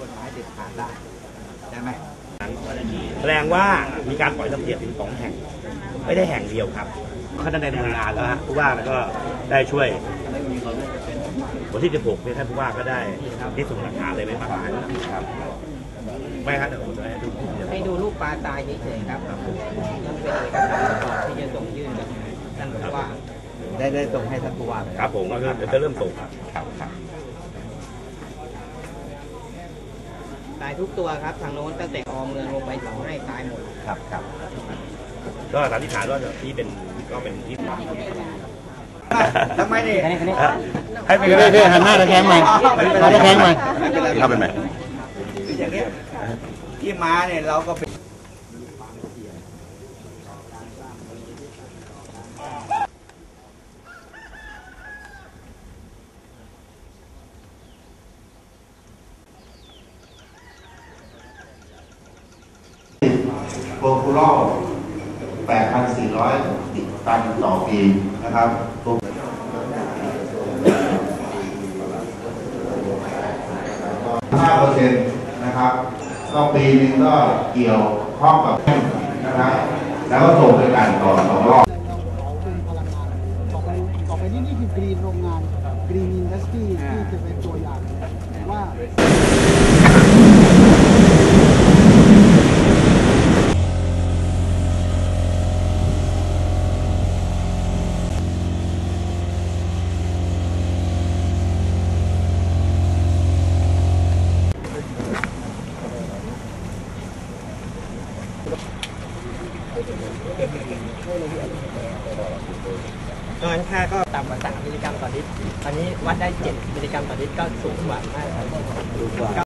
กฎหมายเด็ดขาดได้ใช่ไหมแสดงว่ามีการปล่อยทรัพย์สินถึงสองแห่ง ไม่ได้แห่งเดียวครับเขาได้ในทำงานแล้วฮะผู้ว่าก็ได้ช่วยวันที่16เนี่ยท่านผู้ว่าก็ได้ที่ส่งหลักฐานเลยไปมากมายครับไม่ครับเดี๋ยวผมจะให้ดูที่เดียวให้ดูรูปปลาตายเฉยๆครับนั่นเป็นเอกสารประกอบที่จะส่งยื่นกับท่านผู้ว่าได้ได้ส่งให้ท่านผู้ว่าไปครับผมก็เดี๋ยวจะเริ่มส่งครับครับครับ ตายทุกตัวครับทางโน้นตั้งแต่ออมเมืองลงไปสองให้ตายหมดครับครับ ก็สันนิษฐานว่าที่เป็นก็เป็นที่ทำไมนี่ให้ไปเดี๋ยวเดี๋ยวหันหน้าตะแคงใหม่หันตะแคงใหม่เข้าไปใหม่คืออย่างเงี้ยที่มาเนี่ยเราก็เป็น โปรคูล8,400 ตันต่อปีนะครับ5เปอร์เซ็นะครับก็ปีนึงก็เกี่ยวข้องกับนะครับแล้วก็ส่งไปการต่อสองรอบต่อไปนี่นี่คือกรีนโรงงานกรีนอินดัสทรีที่จะเป็นตัวอย่างว่า นอนค่าก็ต่ำกว่า 3 มิลลิกรัมต่อลิตร ตอนนี้วัดได้ 7 มิลลิกรัมต่อลิตรก็สูงกว่ามาตรฐาน